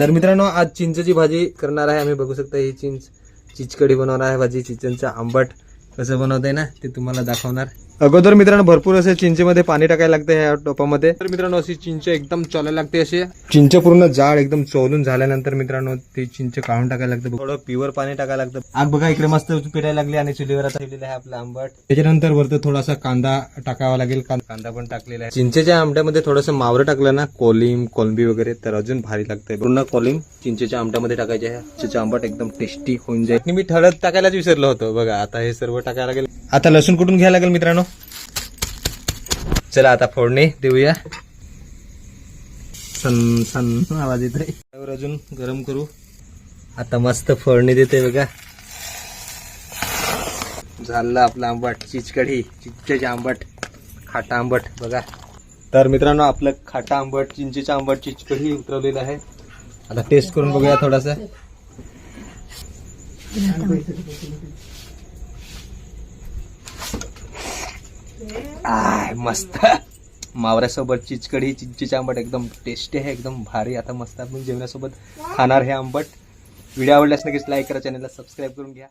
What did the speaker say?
तर मित्रांनो आज चिंचची भाजी करणार आहे. आम्ही बघू शकता ही चिंच चिचकडी बनवणार आहे. भाजी चिंचचं आंबट कसं बनवत ना ते तुम्हाला दाखवणार. अगोदर मित्रांनो भरपूर असे चिंचेमध्ये पाणी टाकायला लागते ह्या टोपामध्ये. तर मित्रांनो अशी चिंच एकदम चोलायला लागते असे चिंच पूर्ण जाड एकदम चोलून झाल्यानंतर मित्रांनो ते चिंच काढून टाकायला लागतं. थोडं प्युअर पाणी टाकायला लागतं. आग बघा इकडे मस्त पिढायला लागली आणि चुलीवर आता आहे आपलं आंबट. त्याच्यानंतर वरती थोडासा कांदा टाकावा लागेल. कांदा पण टाकलेला आहे. चिंचेच्या आमट्यामध्ये थोडंसं मावरं टाकलं ना कोलिम कोलंबी वगैरे तर अजून भारी लागतंय पूर्ण कोलिम चिंचेच्या आमट्यामध्ये टाकायचे आहे. चिंचेचं आंबट एकदम टेस्टी होऊन जाईल. मी ठळद टाकायलाच विसरलो होतो. बघा आता हे सर्व टाकायला लागेल. आता लसूण कुठून घ्यायला लागेल मित्रांनो? चला आता फोडणी देऊया. सन सन आवाज येत आहे अजून गरम करू. आता मस्त फोडणी देते बघा. झालं आपलं आंबट चिचकढी चिंचेचे आंबट खाटा आंबट बघा. तर मित्रांनो आपलं खाटा आंबट चिंचेचं आंबट चिचकढी उतरवलेलं आहे. आता टेस्ट करून बघूया थोडासा. आय मस्त. मावऱ्यासोबत चिचकढी चिंचेचे आंबट एकदम टेस्टी आहे एकदम भारी. आता मस्त आपण जेवणासोबत खाणार हे आंबट. व्हिडिओ आवडल्यास नक्कीच लाईक करा चॅनलला सबस्क्राईब करून घ्या.